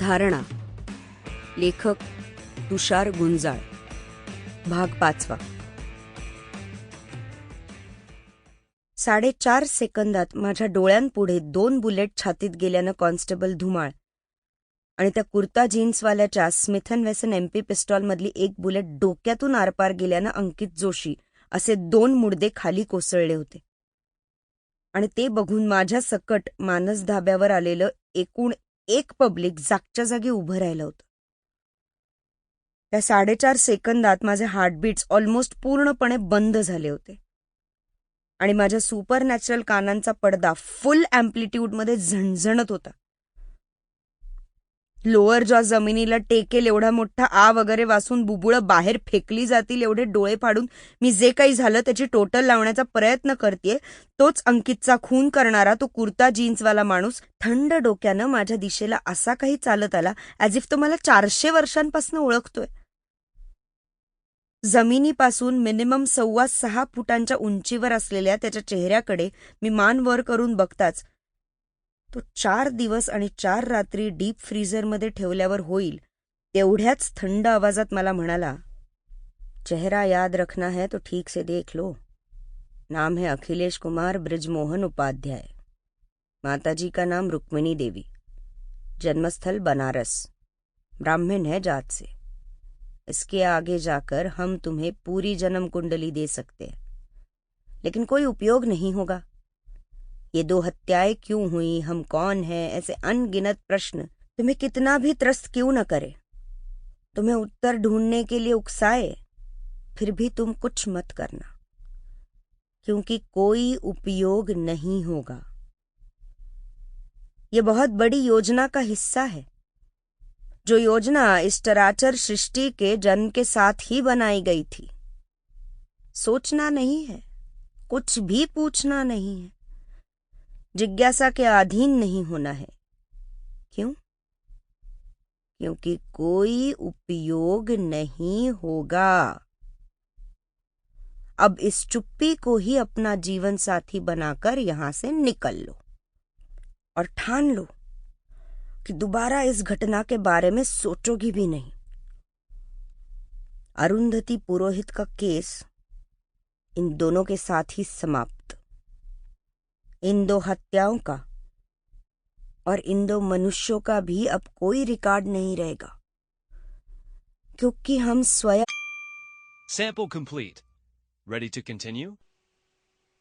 धारणा. लेखक तुषार गुंजाळ. भाग पाचवा. साडेचार सेकंदात माझ्या डोळ्यांपुढे दोन बुलेट छातीत गेल्यानं कॉन्स्टेबल धुमाळ आणि त्या कुर्ता जीन्सवाल्याच्या स्मिथन वेसन एमपी पिस्टॉलमधली एक बुलेट डोक्यातून आरपार गेल्यानं अंकित जोशी असे दोन मुडदे खाली कोसळले होते. आणि ते बघून माझ्या सकट मानस धाब्यावर आलेलं एकूण एक पब्लिक जागच्या जागी उभं राहिलं होतं. त्या साडेचार सेकंदात माझे हार्टबीट्स ऑलमोस्ट पूर्णपणे बंद झाले होते. आणि माझ्या सुपर नॅचरल कानांचा पडदा फुल अँप्लिट्यूडमध्ये झणझणत होता. लोअर जॉ जमिनीला टेकेल एवढा मोठा आ वगैरे वासून बुबुळं बाहेर फेकली जातील एवढे डोळे फाडून मी जे काही झालं त्याची टोटल लावण्याचा प्रयत्न करते तोच अंकितचा खून करणारा तो कुर्ता जीन्सवाला माणूस थंड डोक्यानं माझ्या दिशेला असा काही चालत आला ॲज इफ तो मला चारशे वर्षांपासून ओळखतोय. जमिनीपासून मिनिमम सव्वा सहा फुटांच्या उंचीवर असलेल्या त्याच्या चेहऱ्याकडे मी मान वर करून बघताच तो चार दिवस आणि चार रात्री डीप फ्रीझरमध्ये ठेवल्यावर होईल, तेवढ्याच थंड आवाजात मला म्हणाला, चेहरा याद रखना है तो ठीक से देख लो. नाम है अखिलेश कुमार ब्रिजमोहन उपाध्याय. माताजी का नाम रुक्मिणी देवी. जन्मस्थल बनारस. ब्राह्मण है जात से. इसके आगे जाकर हम तुम्हें पूरी जन्म कुंडली दे सकते हैं. लेकिन कोई उपयोग नहीं होगा। ये दो हत्याएँ क्यों हुई? हम कौन हैं? ऐसे अनगिनत प्रश्न। तुम्हें कितना भी त्रस्त क्यों न करे। तुम्हें उत्तर ढूँढने के लिए उकसाए। फिर भी तुम कुछ मत करना। क्योंकि कोई उपयोग नहीं होगा। यह बहुत बड़ी योजना का हिस्सा है। जो योजना इस चराचर सृष्टि के जन्म के साथ ही बनाई गई थी। सोचना नहीं है। कुछ भी पूछना नहीं है। जिज्ञासा के अधीन नहीं होना है। क्यों? क्योंकि कोई उपयोग नहीं होगा। अब इस चुप्पी को ही अपना जीवन साथी बनाकर यहाँ से निकल लो और ठान लो कि दोबारा इस घटना के बारे में सोचोगी भी नहीं। अरुंधति पुरोहित का केस इन दोनों के साथ ही समाप्त इन दो हत्याओं का और इन दो मनुष्यों का भी अब कोई रिकॉर्ड नहीं रहेगा क्योंकि हम स्वयं sample complete ready to continue?